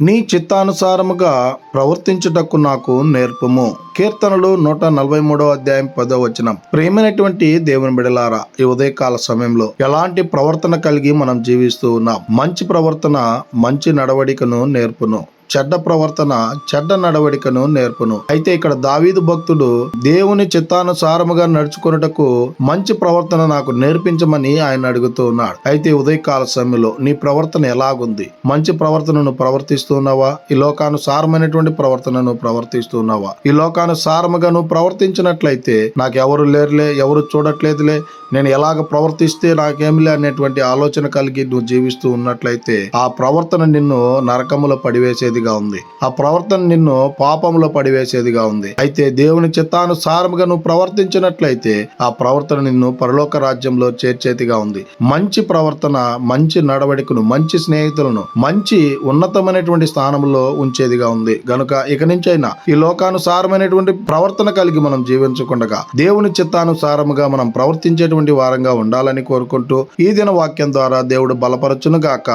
నీ చిత్తానుసారముగా ప్రవర్తించుటకు నాకు నేర్పము. కీర్తనలు నూట నలభై మూడో అధ్యాయం పదో వచనం. ప్రేమైనటువంటి దేవుని బిడలారా ఈ ఉదయకాల సమయంలో ఎలాంటి ప్రవర్తన కలిగి మనం జీవిస్తూ ఉన్నాం? మంచి ప్రవర్తన మంచి నడవడికను నేర్పును. చెడ్డ ప్రవర్తన చెడ్డ నడవడికను నేర్పును. అయితే ఇక్కడ దావీదు భక్తుడు దేవుని చిత్తానుసారముగా నడుచుకున్నటకు మంచి ప్రవర్తన నాకు నేర్పించమని ఆయన అడుగుతూ ఉన్నాడు. అయితే ఉదయకాల సమయంలో నీ ప్రవర్తన ఎలాగుంది? మంచి ప్రవర్తనను ప్రవర్తిస్తున్నావా ఈ లోకానుసారమైనటువంటి ప్రవర్తనను ప్రవర్తిస్తున్నావా ఈ లోకానుసారముగా నువ్వు ప్రవర్తించినట్లయితే నాకు ఎవరు లేరులే ఎవరు చూడట్లేదులే నేను ఎలాగ ప్రవర్తిస్తే నాకేమిలే అనేటువంటి ఆలోచన కలిగి నువ్వు జీవిస్తూ ఉన్నట్లయితే ఆ ప్రవర్తన నిన్ను నరకములో పడివేసేది చేసేదిగా ఉంది. ఆ ప్రవర్తన నిన్ను పాపంలో పడివేసేదిగా ఉంది. అయితే దేవుని చిత్తానుసారముగా నువ్వు ప్రవర్తించినట్లయితే ఆ ప్రవర్తన నిన్ను పరలోక రాజ్యంలో చేర్చేదిగా ఉంది. మంచి ప్రవర్తన మంచి నడవడికను మంచి స్నేహితులను మంచి ఉన్నతమైనటువంటి స్థానంలో ఉంచేదిగా ఉంది. గనుక ఇక నుంచైనా ఈ లోకానుసారమైనటువంటి ప్రవర్తన కలిగి మనం జీవించకుండగా దేవుని చిత్తానుసారముగా మనం ప్రవర్తించేటువంటి వారంగా ఉండాలని కోరుకుంటూ ఈ దిన వాక్యం ద్వారా దేవుడు బలపరచును గాక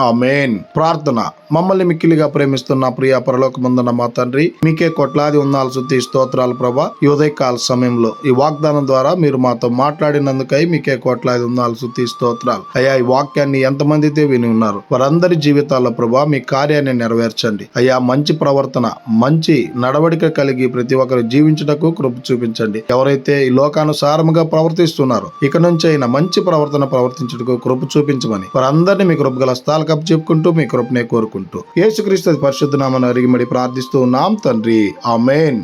ఆమెన్. ప్రార్థన. మమ్మల్ని మిక్కిలిగా ప్రేమిస్తున్న ప్రియ పరలోకమందున్న మా తండ్రి మీకే కొట్లాది ఉన్నాలు శుద్ధి స్తోత్రాలు ప్రభా. ఈ ఉదయకాల సమయంలో ఈ వాగ్దానం ద్వారా మీరు మాతో మాట్లాడినందుకై మీకే కోట్లాది ఉన్నాలు శుద్ధి స్తోత్రాలు. అయ్యా ఈ వాక్యాన్ని ఎంతమందితే విని ఉన్నారు? వారందరి జీవితాల్లో ప్రభా మీ కార్యాన్ని నెరవేర్చండి. అయ్యా మంచి ప్రవర్తన మంచి నడవడిక కలిగి ప్రతి ఒక్కరు జీవించుటకు కృప చూపించండి. ఎవరైతే ఈ లోకానుసారముగా ప్రవర్తిస్తున్నారో ఇక నుంచి అయినా మంచి ప్రవర్తన ప్రవర్తించటకు కృప చూపించమని వారందరినీ మీ కృపగల స్థాలు కప్పు చెప్పుకుంటూ మీ కృపనే కోరుకుంటూ. యేసుక్రీస్తు పరిశుద్ధ నామను అరిగిమడి ప్రార్థిస్తూ ఉన్నాం తండ్రి. ఆమెన్.